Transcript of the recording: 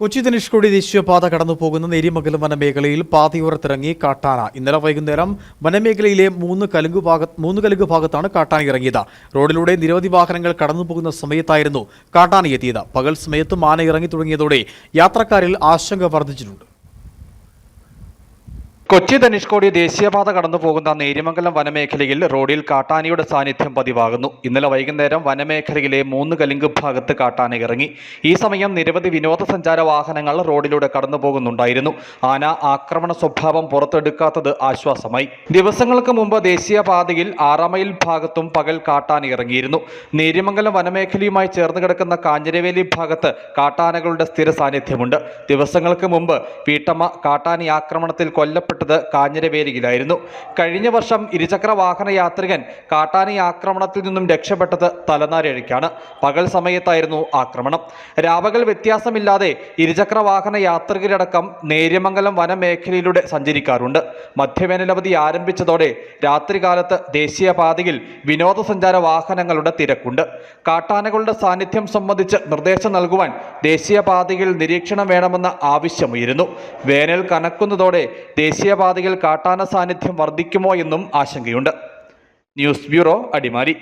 കൊച്ചി ധനുഷ്കോടി ദേശീയപാത കടന്നു പോകുന്ന നേരിമംഗലം വനമേഖലയിൽ പാതയോരത്തിറങ്ങി കാട്ടാന. ഇന്നലെ വൈകുന്നേരം വനമേഖലയിലെ മൂന്ന് കലുങ്ക് ഭാഗ മൂന്ന് കലുങ്ക് ഭാഗത്താണ് കാട്ടാന ഇറങ്ങിയത്. റോഡിലൂടെ നിരവധി വാഹനങ്ങൾ കടന്നു പോകുന്ന സമയത്തായിരുന്നു കാട്ടാന എത്തിയത്. പകൽ സമയത്തും ആന ഇറങ്ങി തുടങ്ങിയതോടെ യാത്രക്കാരിൽ ആശങ്ക വർദ്ധിച്ചിട്ടുണ്ട്. കൊച്ചി ധനുഷ്കോടി ദേശീയപാത കടന്നു പോകുന്ന നേര്യമംഗലം വനമേഖലയിൽ റോഡിൽ കാട്ടാനയുടെ സാന്നിധ്യം പതിവാകുന്നു. ഇന്നലെ വൈകുന്നേരം വനമേഖലയിലെ മൂന്ന് കലിങ്ക് ഭാഗത്ത് കാട്ടാന ഇറങ്ങി. ഈ സമയം നിരവധി വിനോദസഞ്ചാര വാഹനങ്ങൾ റോഡിലൂടെ കടന്നു പോകുന്നുണ്ടായിരുന്നു ആന ആക്രമണ സ്വഭാവം പുറത്തെടുക്കാത്തത് ആശ്വാസമായി. ദിവസങ്ങൾക്ക് മുമ്പ് ദേശീയപാതയിൽ ആറാമയിൽ ഭാഗത്തും പകൽ കാട്ടാന ഇറങ്ങിയിരുന്നു. നേര്യമംഗലം വനമേഖലയുമായി ചേർന്ന് കിടക്കുന്ന കാഞ്ഞിരവേലി ഭാഗത്ത് കാട്ടാനകളുടെ സ്ഥിര സാന്നിധ്യമുണ്ട്. ദിവസങ്ങൾക്ക് മുമ്പ് വീട്ടമ്മ കാട്ടാനി ആക്രമണത്തിൽ കൊല്ലപ്പെട്ടത് കാഞ്ഞിരവേലിയിലായിരുന്നു. കഴിഞ്ഞ വർഷം ഇരുചക്ര വാഹന യാത്രികൻ കാട്ടാനി ആക്രമണത്തിൽ നിന്നും രക്ഷപ്പെട്ടത് തലനാരിഴയ്ക്കാണ്. പകൽ സമയത്തായിരുന്നു ആക്രമണം. രാവകൾ വ്യത്യാസമില്ലാതെ ഇരുചക്ര വാഹന യാത്രികരടക്കം നേര്യമംഗലം വനമേഖലയിലൂടെ സഞ്ചരിക്കാറുണ്ട്. മധ്യവേനലവധി ആരംഭിച്ചതോടെ രാത്രികാലത്ത് ദേശീയപാതയിൽ വിനോദസഞ്ചാര വാഹനങ്ങളുടെ തിരക്കുണ്ട്. കാട്ടാനകളുടെ സാന്നിധ്യം സംബന്ധിച്ച് നിർദ്ദേശം നൽകുവാൻ ദേശീയപാതയിൽ നിരീക്ഷണം വേണമെന്ന ആവശ്യമുയരുന്നു. വേനൽ കനക്കുന്നതോടെ ദേശീയപാതയിൽ കാട്ടാന സാന്നിധ്യം വർദ്ധിക്കുമോ എന്നും ആശങ്കയുണ്ട്. News bureau Adimali.